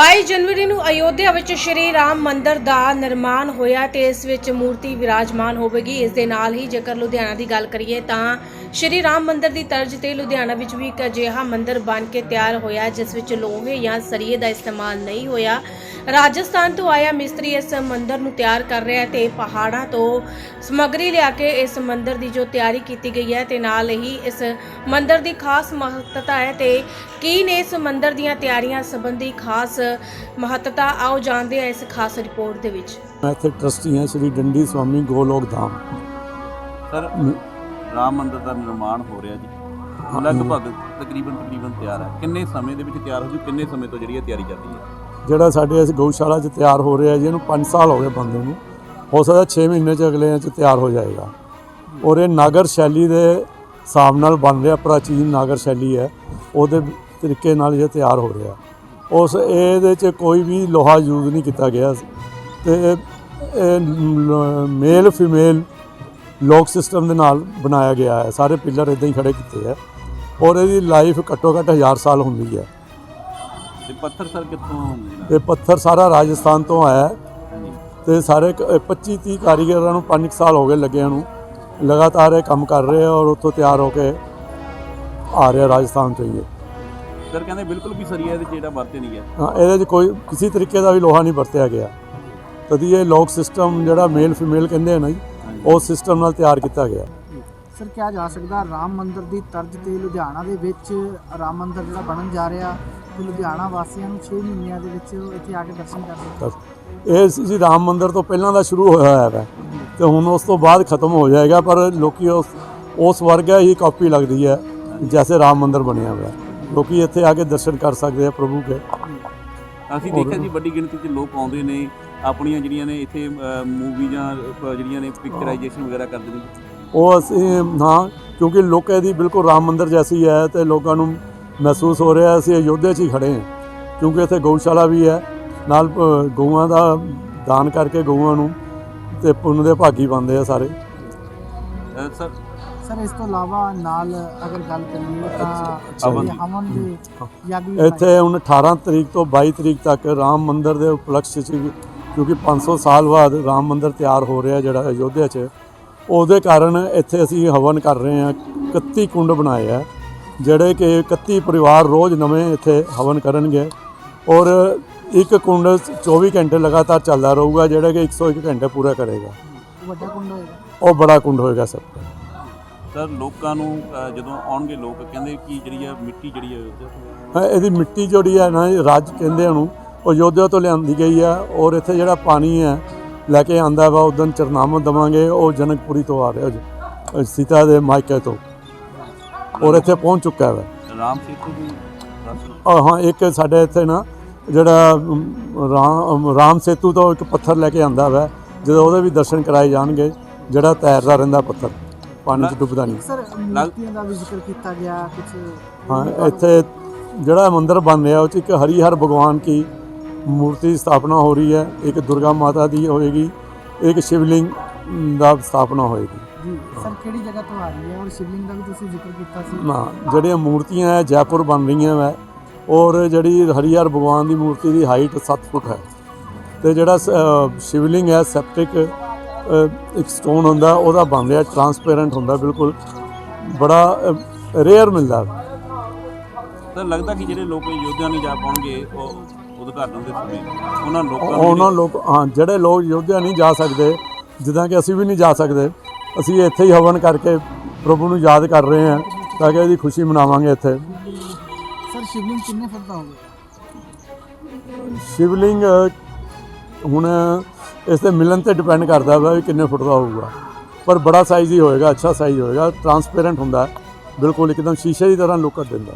22 ਜਨਵਰੀ ਨੂੰ ਅਯੋਧਿਆ ਵਿੱਚ ਸ਼੍ਰੀ ਰਾਮ ਮੰਦਿਰ ਦਾ ਨਿਰਮਾਣ ਹੋਇਆ ਤੇ ਇਸ ਵਿੱਚ ਮੂਰਤੀ ਵਿਰਾਜਮਾਨ ਹੋਵੇਗੀ। ਇਸ ਦੇ ਨਾਲ ਹੀ ਜੇਕਰ ਲੁਧਿਆਣਾ ਦੀ ਗੱਲ ਕਰੀਏ ਤਾਂ ਸ਼੍ਰੀ ਰਾਮ ਮੰਦਿਰ ਦੀ ਤਰਜ਼ ਤੇ ਲੁਧਿਆਣਾ ਵਿੱਚ ਵੀ ਇੱਕ ਅਜਿਹਾ ਮੰਦਿਰ ਬਣ ਕੇ ਤਿਆਰ ਹੋਇਆ, ਜਿਸ ਵਿੱਚ ਲੋਹੇ ਜਾਂ ਸਰੀਏ ਦਾ ਇਸਤੇਮਾਲ ਨਹੀਂ ਹੋਇਆ। ਰਾਜਸਥਾਨ ਤੋਂ ਆਇਆ ਮਿਸਤਰੀ ਇਸ ਮੰਦਿਰ ਨੂੰ ਤਿਆਰ ਕਰ ਰਿਹਾ ਹੈ ਤੇ ਪਹਾੜਾਂ ਤੋਂ ਸਮੱਗਰੀ ਲਿਆ ਕੇ ਇਸ ਮੰਦਿਰ ਦੀ ਜੋ ਤਿਆਰੀ ਕੀਤੀ ਗਈ ਹੈ ਤੇ ਨਾਲ ਹੀ ਇਸ ਮੰਦਿਰ ਦੀ ਖਾਸ ਮਹੱਤਤਾ ਹੈ ਤੇ ਕੀ ਨੇ ਇਸ ਮੰਦਿਰ ਦੀਆਂ ਤਿਆਰੀਆਂ ਸੰਬੰਧੀ ਖਾਸ ਮਹੱਤਤਾ? ਆਓ ਜਾਣਦੇ ਹਾਂ ਇਸ ਖਾਸ ਰਿਪੋਰਟ ਦੇ ਵਿੱਚ। ਮੈਂ ਇੱਥੇ ਟਰਸਟੀ ਹਾਂ ਸ਼੍ਰੀ ਡੰਡੀ ਸਵਾਮੀ ਗੋਲੋਕ ਧਾਮ। ਸਰ ਰਾਮ ਮੰਦਿਰ ਦਾ ਨਿਰਮਾਣ ਹੋ ਰਿਹਾ ਜੀ। ਲਗਭਗ ਤਕਰੀਬਨ ਤਕਰੀਬਨ ਤਿਆਰ ਹੈ। ਕਿੰਨੇ ਸਮੇਂ ਦੇ ਵਿੱਚ ਤਿਆਰ ਹੋ ਜੂ? ਕਿੰਨੇ ਸਮੇਂ ਤੋਂ ਜਿਹੜੀ ਇਹ ਤਿਆਰੀ ਚੱਲ ਰਹੀ ਹੈ? ਜਿਹੜਾ ਸਾਡੇ ਇਸ ਗਊਸ਼ਾਲਾ 'ਚ ਤਿਆਰ ਹੋ ਰਿਹਾ ਜੀ, ਇਹਨੂੰ 5 ਸਾਲ ਹੋ ਗਏ ਬੰਦੇ ਨੂੰ। ਹੋ ਸਕਦਾ 6 ਮਹੀਨੇ 'ਚ ਅਗਲੇ 'ਚ ਤਿਆਰ ਹੋ ਜਾਏਗਾ। ਔਰ ਇਹ ਨਾਗਰ ਸ਼ੈਲੀ ਦੇ ਹਿਸਾਬ ਨਾਲ ਬਣ ਰਿਹਾ, ਪ੍ਰਾਚੀਨ ਨਾਗਰ ਸ਼ੈਲੀ ਹੈ। ਉਹਦੇ ਤਰੀਕੇ ਨਾਲ ਇਹ ਤਿਆਰ ਹੋ ਰਿਹਾ। ਉਸ ਇਹਦੇ 'ਚ ਕੋਈ ਵੀ ਲੋਹਾ ਯੂਜ਼ ਨਹੀਂ ਕੀਤਾ ਗਿਆ। ਤੇ ਇਹ- ਮੇਲ, ਫੀਮੇਲ ਲੋਕ ਸਿਸਟਮ ਦੇ ਨਾਲ ਬਣਾਇਆ ਗਿਆ ਹੈ। ਸਾਰੇ ਪਿੱਲਰ ਇਦਾਂ ਹੀ ਖੜੇ ਕੀਤੇ ਹੈ। ਔਰ ਇਹਦੀ ਲਾਈਫ ਘੱਟੋ ਘੱਟ 1000 ਸਾਲ ਹੁੰਦੀ ਹੈ। ਤੇ ਪੱਥਰ ਸਰ ਕਿੱਥੋਂ ਇਹ ਪੱਥਰ ਸਾਰਾ ਰਾਜਸਥਾਨ ਤੋਂ ਆਇਆ ਹੈ। ਤੇ ਸਾਰੇ 25 30 ਕਾਰੀਗਰਾਂ ਨੂੰ 5 ਸਾਲ ਹੋ ਗਏ ਲੱਗਿਆਂ ਨੂੰ। ਲਗਾਤਾਰ ਇਹ ਕੰਮ ਕਰ ਰਹੇ ਆ ਔਰ ਉੱਥੋਂ ਤਿਆਰ ਹੋ ਕੇ ਆ ਰਿਹਾ ਰਾਜਸਥਾਨ ਤੋਂ ਹੀ ਇਹ। ਸਰ ਕਹਿੰਦੇ ਬਿਲਕੁਲ ਵੀ ਸਰੀਆ ਇਹਦੇ ਜਿਹੜਾ ਵਰਤੇ ਨਹੀਂ ਗਿਆ। ਹਾਂ ਇਹਦੇ 'ਚ ਕੋਈ ਕਿਸੇ ਤਰੀਕੇ ਦਾ ਵੀ ਲੋਹਾ ਨਹੀਂ ਵਰਤਿਆ ਗਿਆ। ਤਦੀ ਇਹ ਲੋਕ ਸਿਸਟਮ ਜਿਹੜਾ ਮੇਲ ਫੀਮੇਲ ਕਹਿੰਦੇ ਆ ਨਾ ਜੀ ਉਸ ਸਿਸਟਮ ਨਾਲ ਤਿਆਰ ਕੀਤਾ ਗਿਆ। ਸਰ ਕਿਹਾ ਜਾ ਸਕਦਾ ਰਾਮ ਮੰਦਿਰ ਦੀ ਤਰਜ਼ ਤੇ ਲੁਧਿਆਣਾ ਦੇ ਵਿੱਚ ਰਾਮ ਮੰਦਿਰ ਜਿਹੜਾ ਬਣਨ ਜਾ ਰਿਹਾ ਲੁਧਿਆਣਾ ਵਾਸੀਆਂ ਨੂੰ 6 ਮਹੀਨਿਆਂ ਦੇ ਵਿੱਚ ਇੱਥੇ ਆ ਕੇ ਦਰਸ਼ਨ ਕਰਦੇ ਤਾਂ ਇਹ ਸੀ ਜੀ ਰਾਮ ਮੰਦਿਰ ਤੋਂ ਪਹਿਲਾਂ ਦਾ ਸ਼ੁਰੂ ਹੋਇਆ ਹੋਇਆ ਹੈ ਤੇ ਹੁਣ ਉਸ ਤੋਂ ਬਾਅਦ ਖਤਮ ਹੋ ਜਾਏਗਾ ਪਰ ਲੋਕੀ ਉਸ ਉਸ ਵਰਗਾ ਹੀ ਕਾਪੀ ਲੱਗਦੀ ਹੈ ਜੈਸੇ ਰਾਮ ਮੰਦਿਰ ਬਣਿਆ ਹੋਇਆ। ਲੋਕੀ ਇੱਥੇ ਆ ਕੇ ਦਰਸ਼ਨ ਕਰ ਸਕਦੇ ਆ ਪ੍ਰਭੂ ਕੇ। ਅਸੀਂ ਦੇਖਿਆ ਜੀ ਵੱਡੀ ਗਿਣਤੀ 'ਚ ਲੋਕ ਆਉਂਦੇ ਨੇ ਆਪਣੀਆਂ ਜਿਹੜੀਆਂ ਨੇ ਇੱਥੇ ਮੂਵੀ ਜਾਂ ਜਿਹੜੀਆਂ ਨੇ ਪਿਕਚਰਾਈਜੇਸ਼ਨ ਵਗੈਰਾ ਕਰਦੇ ਨੇ। ਉਹ ਅਸੀਂ ਹਾਂ ਕਿਉਂਕਿ ਲੋਕਾਂ ਦੀ ਬਿਲਕੁਲ ਰਾਮ ਮੰਦਿਰ ਜੈਸੀ ਹੈ ਤੇ ਲੋਕਾਂ ਨੂੰ ਮਹਿਸੂਸ ਹੋ ਰਿਹਾ ਅਸੀਂ ਅਯੋਧਿਆ 'ਚ ਹੀ ਖੜੇ ਹਾਂ ਕਿਉਂਕਿ ਇੱਥੇ ਗਊਸ਼ਾਲਾ ਵੀ ਹੈ। ਨਾਲ ਗਊਆਂ ਦਾ ਦਾਨ ਕਰਕੇ ਗਊਆਂ ਨੂੰ ਤੇ ਪੁੰਨ ਦੇ ਭਾਗੀ ਬਣਦੇ ਆ ਸਾਰੇ। ਸਰ। ਸਰ ਇਸ ਤੋਂ ਇਲਾਵਾ ਨਾਲ ਅਗਰ ਗੱਲ ਕਰੀਏ ਤਾਂ ਹਵਨ ਦੀ। ਵੀ ਇੱਥੇ ਹੁਣ 18 ਤਰੀਕ ਤੋਂ 22 ਤਰੀਕ ਤੱਕ ਰਾਮ ਮੰਦਿਰ ਦੇ ਉਪਲਕਸ਼ 'ਚ ਕਿਉਂਕਿ 500 ਸਾਲ ਬਾਅਦ ਰਾਮ ਮੰਦਿਰ ਤਿਆਰ ਹੋ ਰਿਹਾ ਜਿਹੜਾ ਅਯੋਧਿਆ 'ਚ ਉਹਦੇ ਕਾਰਨ ਇੱਥੇ ਅਸੀਂ ਹਵਨ ਕਰ ਰਹੇ ਹਾਂ 31 ਕੁੰਡ ਬਣਾਏ ਆ। ਜਿਹੜੇ ਕਿ 31 ਪਰਿਵਾਰ ਰੋਜ਼ ਨਵੇਂ ਇੱਥੇ ਹਵਨ ਕਰਨਗੇ ਔਰ ਇੱਕ ਕੁੰਡ 24 ਘੰਟੇ ਲਗਾਤਾਰ ਚੱਲਦਾ ਰਹੂਗਾ ਜਿਹੜਾ ਕਿ 101 ਘੰਟੇ ਪੂਰਾ ਕਰੇਗਾ। ਵੱਡਾ ਕੁੰਡ ਹੋਏਗਾ। ਉਹ ਬੜਾ ਕੁੰਡ ਹੋਏਗਾ ਸਭ ਤੋਂ ਸਰ ਲੋਕਾਂ ਨੂੰ ਅ, ਜਦੋਂ ਆਉਣਗੇ ਲੋਕ ਕਹਿੰਦੇ ਕਿ ਜਿਹੜੀ ਆ ਮਿੱਟੀ ਜਿਹੜੀ ਆ ਹਾਂ, ਇਹਦੀ ਮਿੱਟੀ ਜਿਹੜੀ ਹੈ ਨਾ ਇਹ ਰਾਜ ਕਹਿੰਦੇ ਉਹਨੂੰ ਉਹ ਯੋਧਿਆ ਤੋਂ ਲਿਆਂਦੀ ਗਈ ਹੈ ਔਰ ਇੱਥੇ ਜਿਹੜਾ ਪਾਣੀ ਹੈ ਲੈ ਕੇ ਆਂਦਾ ਵਾ ਉਦੋਂ ਚਰਨਾਮਤ ਦਵਾਂਗੇ ਉਹ ਜਨਕਪੁਰੀ ਤੋਂ ਆ ਰਿਹਾ ਜੀ ਸੀਤਾ ਦੇ ਮਾਇਕੇ ਤੋਂ। ਔਰ ਇੱਥੇ ਪਹੁੰਚ ਚੁੱਕਾ ਹੈ। ਰਾਮ ਸੇਤੂ ਦੱਸ ਔਰ ਹਾਂ ਇੱਕ ਸਾਡੇ ਇੱਥੇ ਨਾ ਜਿਹੜਾ ਰਾਮ ਰਾਮ ਸੇਤੂ ਤੋਂ ਇੱਕ ਪੱਥਰ ਲੈ ਕੇ ਆਂਦਾ ਵਾ ਜਦੋਂ ਉਹਦੇ ਵੀ ਦਰਸ਼ਨ ਕਰਾਏ ਜਾਣਗੇ ਜਿਹੜਾ ਤੈਰਦਾ ਰਹਿੰਦਾ ਪੱਥਰ ਪਾਣੀ 'ਚ ਡੁੱਬਦਾ ਨਹੀਂ। ਸਰ ਮੂਰਤੀਆਂ ਦਾ ਵੀ ਜ਼ਿਕਰ ਕੀਤਾ ਗਿਆ ਕੁਝ ਹਾਂ ਇੱਥੇ ਜਿਹੜਾ ਮੰਦਿਰ ਬਣ ਰਿਹਾ ਉਹ 'ਚ ਇੱਕ ਹਰੀਹਰ ਭਗਵਾਨ ਕੀ ਮੂਰਤੀ ਸਥਾਪਨਾ ਹੋ ਰਹੀ ਹੈ ਇੱਕ ਦੁਰਗਾ ਮਾਤਾ ਦੀ ਹੋਏਗੀ ਇੱਕ ਸ਼ਿਵਲਿੰਗ ਦਾ ਸਥਾਪਨਾ ਹੋਏਗੀ। ਸਰ ਕਿਹੜੀ ਜਗ੍ਹਾ ਤੋਂ ਆ ਰਹੀ ਹੈ? ਔਰ ਸ਼ਿਵਲਿੰਗ ਦਾ ਵੀ ਤੁਸੀਂ ਜ਼ਿਕਰ ਕੀਤਾ ਸੀ। ਨਾ ਜਿਹੜੀਆਂ ਮੂਰਤੀਆਂ ਹੈ ਜੈਪੁਰ ਬਣ ਰਹੀਆਂ ਵੈ। ਔਰ ਜਿਹੜੀ ਹਰੀਹਰ ਭਗਵਾਨ ਦੀ ਮੂਰਤੀ ਦੀ ਹਾਈਟ 7 ਫੁੱਟ ਹੈ। ਤੇ ਜਿਹੜਾ ਸ਼ਿਵਲਿੰਗ ਹੈ ਸੈਪਟਿਕ ਇੱਕ ਸਟੋਨ ਹੁੰਦਾ ਉਹਦਾ ਬਣ ਰਿਹਾ ਟਰਾਂਸਪੇਰੈਂਟ ਹੁੰਦਾ ਬਿਲਕੁਲ ਬੜਾ ਰੇਅਰ ਮਿਲਦਾ ਸਰ ਲੱਗਦਾ ਕਿ ਜਿਹੜੇ ਲੋਕ ਯੋਧਿਆ ਨਹੀਂ ਜਾ ਪਾਉਣਗੇ ਉਹ ਉਦਘਾਟਨ ਦੇ ਸਮੇਂ ਉਹਨਾਂ ਲੋਕਾਂ ਨੂੰ ਉਹਨਾਂ ਲੋਕ ਹਾਂ ਜਿਹੜੇ ਲੋਕ ਯੋਧਿਆ ਨਹੀਂ ਜਾ ਸਕਦੇ ਜਿੱਦਾਂ ਕਿ ਅਸੀਂ ਵੀ ਨਹੀਂ ਜਾ ਸਕਦੇ ਅਸੀਂ ਇੱਥੇ ਹੀ ਹਵਨ ਕਰਕੇ ਪ੍ਰਭੂ ਨੂੰ ਯਾਦ ਕਰ ਰਹੇ ਹਾਂ ਤਾਂ ਕਿ ਇਹਦੀ ਖੁਸ਼ੀ ਮਨਾਵਾਂਗੇ ਇੱਥੇ। ਸਰ ਸ਼ਿਵਲਿੰਗ ਕਿੰਨੇ ਫੁੱਟ ਦਾ ਹੋਵੇਗਾ ਸ਼ਿਵਲਿੰਗ ਹੁਣ ਇਸ ਤੇ ਮਿਲਣ ਤੇ ਡਿਪੈਂਡ ਕਰਦਾ ਵਾ ਵੀ ਕਿੰਨੇ ਫੁੱਟ ਦਾ ਹੋਊਗਾ। ਪਰ ਬੜਾ ਸਾਈਜ਼ ਹੀ ਹੋਏਗਾ ਅੱਛਾ ਸਾਈਜ਼ ਹੋਏਗਾ ਟਰਾਂਸਪੇਰੈਂਟ ਹੁੰਦਾ ਬਿਲਕੁਲ ਇੱਕਦਮ ਸ਼ੀਸ਼ੇ ਦੀ ਤਰ੍ਹਾਂ ਲੁੱਕ ਦਿੰਦਾ।